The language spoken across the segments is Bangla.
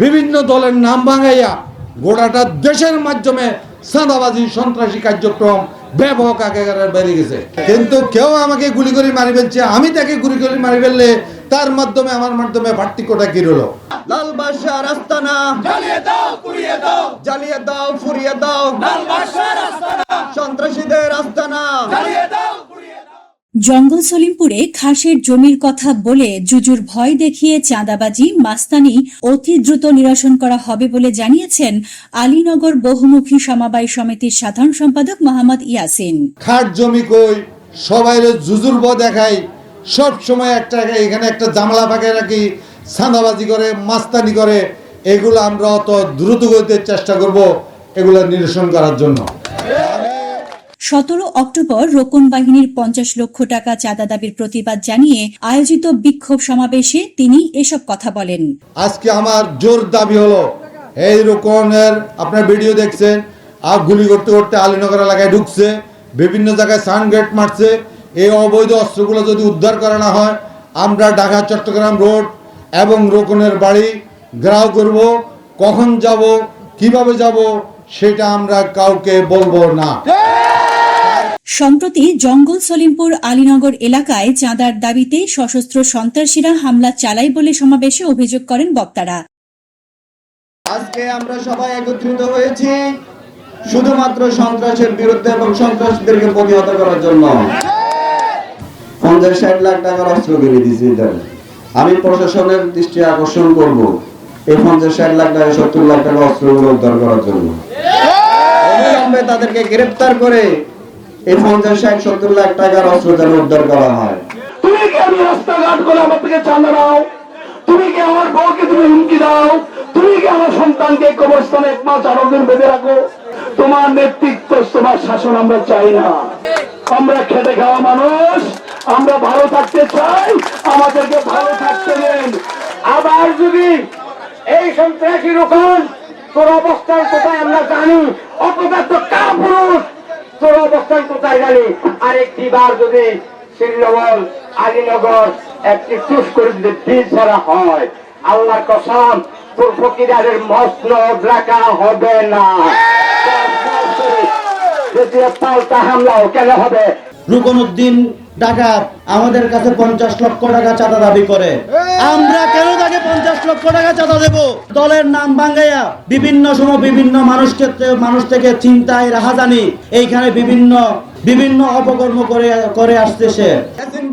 বিভিন্ন দলের নাম ভাঙাইয়া গোটাটা দেশের মাধ্যমে সাঁদাবাজি সন্ত্রাসী কার্যক্রম ব্যাপক আকারে বেড়ে গেছে। কিন্তু কেউ আমাকে গুলি করে মারি ফেলছে আমি তাকে গুলি করে মারি ফেললে তার মাধ্যমে আমার মাধ্যমে পার্থক্যটা কি লাল রাস্তানা জ্বালিয়ে দাও পুড়িয়ে দাও। জ্বালিয়ে দাও ফুরিয়ে দাও। লাল বাদশাহ রাস্তানা সন্ত্রাসীদের আস্তানা জ্বালিয়ে দাও পুড়িয়ে দাও। জঙ্গল সলিমপুরে খাসের জমির কথা বলে জুজুর ভয় দেখিয়ে চাঁদাবাজি, মাস্তানি, অতি দ্রুত নিরসন করা হবে বলে জানিয়েছেন আলীনগর বহুমুখী সমবায় সমিতির সাধারণ সম্পাদক মোহাম্মদ ইয়াসিন। খাট জমি কই? সবাই জুজুর ব দেখাই। সব সময় একটা এখানে একটা জামলা ফাঁকে রাখি সাঁদাবাজি করে, মাস্তানি করে। এগুলো আমরা অত দ্রুত গতিতে চেষ্টা করব এগুলো নিরসন করার জন্য। সতেরো অক্টোবর রোকন বাহিনীর পঞ্চাশ লক্ষ টাকা চাঁদা দাবির প্রতিবাদ জানিয়ে আয়োজিত বিক্ষোভ সমাবেশে তিনি এসব কথা বলেন। আজকে আমার জোর দাবি হলো এই রকমের আপনার ভিডিও দেখছেন আর গুলি করতে করতে আলীনগর এলাকায় ঢুকছে বিভিন্ন জায়গায় সানগেট মারছে এই অবৈধ অস্ত্রগুলো যদি উদ্ধার করা না হয় আমরা ঢাকা চট্টগ্রাম রোড এবং রোকনের বাড়ি গ্রাহ করব কখন যাব কীভাবে যাব সেটা আমরা কাউকে বলব না। সম্প্রতি জঙ্গল সলিমপুর আলীনগর এলাকায় চাঁদার দাবিতে সশস্ত্র সন্ত্রাসীরা হামলা চালায় বলে সমাবেশে অভিযোগ করেন বক্তারা। আজকে আমরা সবাই একত্রিত হয়েছি শুধুমাত্র সন্ত্রাসের বিরুদ্ধে এবং সন্ত্রাসীদেরকে প্রতিহত করার জন্য। পঞ্চাশ ষাট লাখ টাকার অস্ত্র কিনে দিয়েছি আমি প্রশাসনের দৃষ্টি আকর্ষণ করব এই পঞ্চাশ ষাট লাখ টাকা সত্তর লাখ টাকা অস্ত্রগুলো উদ্ধার করার জন্য। তাদেরকে গ্রেপ্তার করে এই পঞ্চাশ, ষাট, সত্তর লাখ টাকার অস্ত্র যেন উদ্ধার করা হয়। তুমি কি আমি রাস্তাঘাট করে আমার থেকে তুমি কি আমার বউকে তুমি হুমকি দাও? তুমি কি আমার সন্তানকে কবরস্থানে এক মাস আরও দিন বেঁধে রাখো? তোমার নেতৃত্ব, তোমার শাসন আমরা চাই না। আমরা খেটে খাওয়া মানুষ, আমরা ভালো থাকতে চাই, আমাদেরকে ভালো থাকতে দেন। আবার যদি এই সন্ত্রাসী রকম তোর অবস্থান কোথায় আমরা জানি, অপদার্থ কাপুরুষ তোর অবস্থান কোথায় জানি। আরেকটি বার যদি শ্রীনগর আলীনগর একটি চুষ করে যদি বীজ ছাড়া হয় আল্লাহ কসম তোর ফকিরারের মসনদ রাখা হবে না। যদি পাল্টা হামলাও কেন হবে? রুকনুদ্দিন ডাকাত আমাদের কাছে পঞ্চাশ লক্ষ টাকা চাঁদা দাবি করে। আমরা কেন তাকে পঞ্চাশ লক্ষ টাকা চাঁদা দেব? দলের নাম ভাঙ্গাইয়া বিভিন্ন সময় বিভিন্ন মানুষকে মানুষ থেকে চিন্তায় রাহা জানি এইখানে বিভিন্ন বিভিন্ন অপকর্ম করে করে আসতেছে।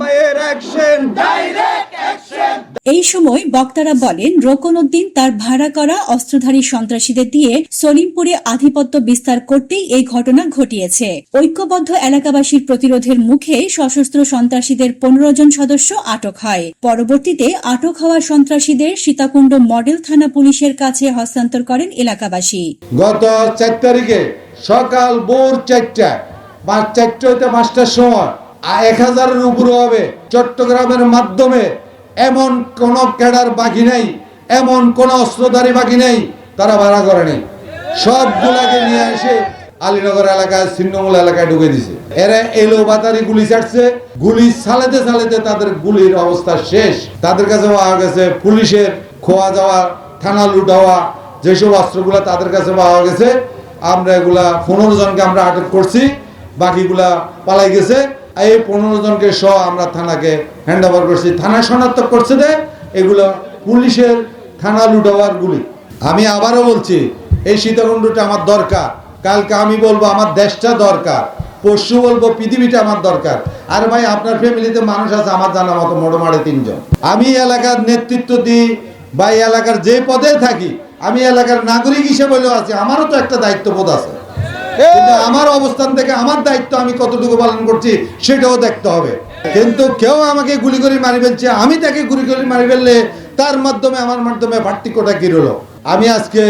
ভাইয়ের অ্যাকশন ডাইরেক্ট অ্যাকশন এই সময় বক্তারা বলেন রোকন উদ্দিন তার ভাড়া করা অস্ত্রধারী সন্ত্রাসীদের দিয়ে সলিমপুরে আধিপত্য বিস্তার করতেই এই ঘটনা ঘটিয়েছে। ঐক্যবদ্ধ এলাকাবাসীর প্রতিরোধের মুখে সশস্ত্র সন্ত্রাসীদের পনেরো জন সদস্য আটক হয়। পরবর্তীতে আটক হওয়া সন্ত্রাসীদের সীতাকুণ্ড মডেল থানা পুলিশের কাছে হস্তান্তর করেন এলাকাবাসী। গত চার তারিখে সকাল ভোর চারটা পাঁচ চারটে সময় আ- এক হাজারের উপরে হবে চট্টগ্রামের মাধ্যমে। এমন কোন ক্যাডার বাকি নেই, এমন কোন অস্ত্রধারী বাকি নেই, তারা ভাড়া করে নেই। সবগুলাকে নিয়ে এসে আলীনগর এলাকায়, ছিন্নমূল এলাকায় ঢুকে দিছে। এরা এলো বাতারি গুলি ছাড়ছে, গুলি চালাতে চালাতে তাদের গুলির অবস্থা শেষ। তাদের কাছে পাওয়া গেছে পুলিশের খোয়া যাওয়া, থানা লুট হওয়া, যেসব অস্ত্রগুলো তাদের কাছে পাওয়া গেছে, আমরা এগুলা পনেরো জনকে আমরা আটক করছি। বাকিগুলা পালাই গেছে। এই পনেরো জনকে সহ আমরা থানাকে হ্যান্ড ওভার করছি। থানা শনাক্ত করছে দে এগুলো পুলিশের থানা লুট হওয়ার গুলি। আমি আবারও বলছি, এই সীতাকুণ্ডটা আমার দরকার। কালকে আমি বলব আমার দেশটা দরকার। পরশু বলব পৃথিবীটা আমার দরকার। আর ভাই, আপনার ফ্যামিলিতে মানুষ আছে, আমার জানা মতো মোটামুটি তিনজন। আমি এলাকার নেতৃত্ব দিই বা এলাকার যে পদে থাকি, আমি এলাকার নাগরিক হিসেবে আছি। আমারও তো একটা দায়িত্ববোধ আছে। কিন্তু আমার অবস্থান থেকে আমার দায়িত্ব আমি কতটুকু পালন করছি সেটাও দেখতে হবে। কিন্তু কেউ আমাকে গুলি করে মারি ফেলছে আমি তাকে গুলি করে মারি ফেললে তার মাধ্যমে আমার মাধ্যমে পার্থক্যটা কি রলো আমি আজকে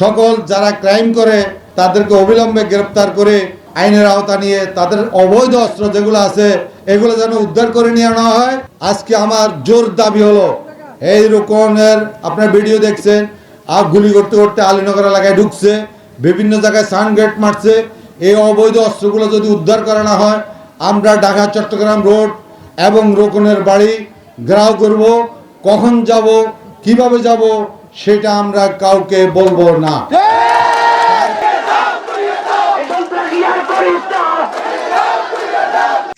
সকল যারা ক্রাইম করে তাদেরকে অবিলম্বে গ্রেপ্তার করে আইনের আওতা নিয়ে তাদের অবৈধ অস্ত্র যেগুলো আছে এগুলো যেন উদ্ধার করে নিয়ে আনা হয়। আজকে আমার জোর দাবি হলো এই রকমের আপনার ভিডিও দেখছেন আর গুলি করতে করতে আলীনগর এলাকায় ঢুকছে। বিভিন্ন জায়গায় সানগেট মারছে। এই অবৈধ অস্ত্রগুলো যদি উদ্ধার করা না হয়, আমরা ঢাকা, চট্টগ্রাম রোড এবং রোকনের বাড়ি গ্রাহ করব। কখন যাব, কীভাবে যাব, সেটা আমরা কাউকে বলব না।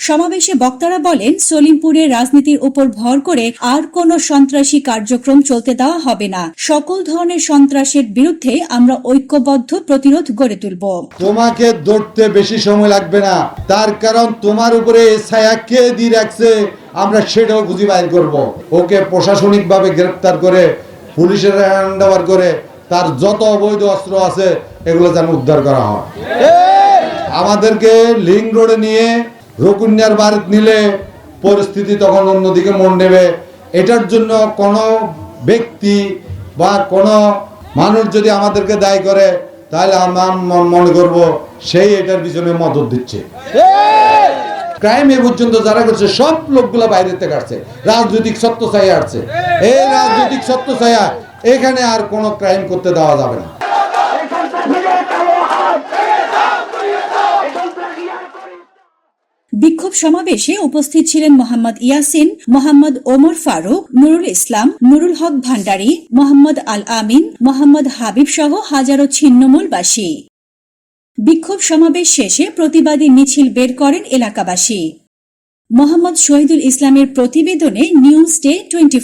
সমাবেশে বক্তারা বলেন সলিমপুরে রাজনীতির উপর ভর করে আর কোনো সন্ত্রাসী কার্যক্রম চলতে দেওয়া হবে না। সকল ধরনের সন্ত্রাসের বিরুদ্ধে আমরা ঐক্যবদ্ধ প্রতিরোধ গড়ে তুলব। তোমাকে ধরতে বেশি সময় লাগবে না। তার কারণ তোমার উপরে ছায়া কে দিয়ে রাখছে আমরা সেটাও খুঁজে বাইর করব। ওকে প্রশাসনিকভাবে গ্রেপ্তার করে পুলিশের হ্যান্ড ওভার করে তার যত অবৈধ অস্ত্র আছে এগুলো যেন উদ্ধার করা হয়। আমাদেরকে লিং রোডে নিয়ে রকুন্যার বাড়িতে নিলে পরিস্থিতি তখন অন্যদিকে মন নেবে। এটার জন্য কোনো ব্যক্তি বা কোনো মানুষ যদি আমাদেরকে দায়ী করে, তাহলে আমার মনে করব সেই এটার পিছনে মদত দিচ্ছে। ক্রাইম এ পর্যন্ত যারা করছে, সব লোকগুলা বাইরে থেকে আসছে। রাজনৈতিক সত্য ছায়া আসছে। এই রাজনৈতিক সত্য ছায়া এখানে আর কোনো ক্রাইম করতে দেওয়া যাবে না। বিক্ষোভ সমাবেশে উপস্থিত ছিলেন মোহাম্মদ ইয়াসিন, মোহাম্মদ ওমর ফারুক, নুরুল ইসলাম, নুরুল হক ভান্ডারী, মোহাম্মদ আল আমিন, মোহাম্মদ হাবিব সহ হাজারো ছিন্নমূলবাসী। বিক্ষোভ সমাবেশ শেষে প্রতিবাদী মিছিল বের করেন এলাকাবাসী। মোহাম্মদ শহীদুল ইসলামের প্রতিবেদনে নিউজ ডে টোয়েন্টি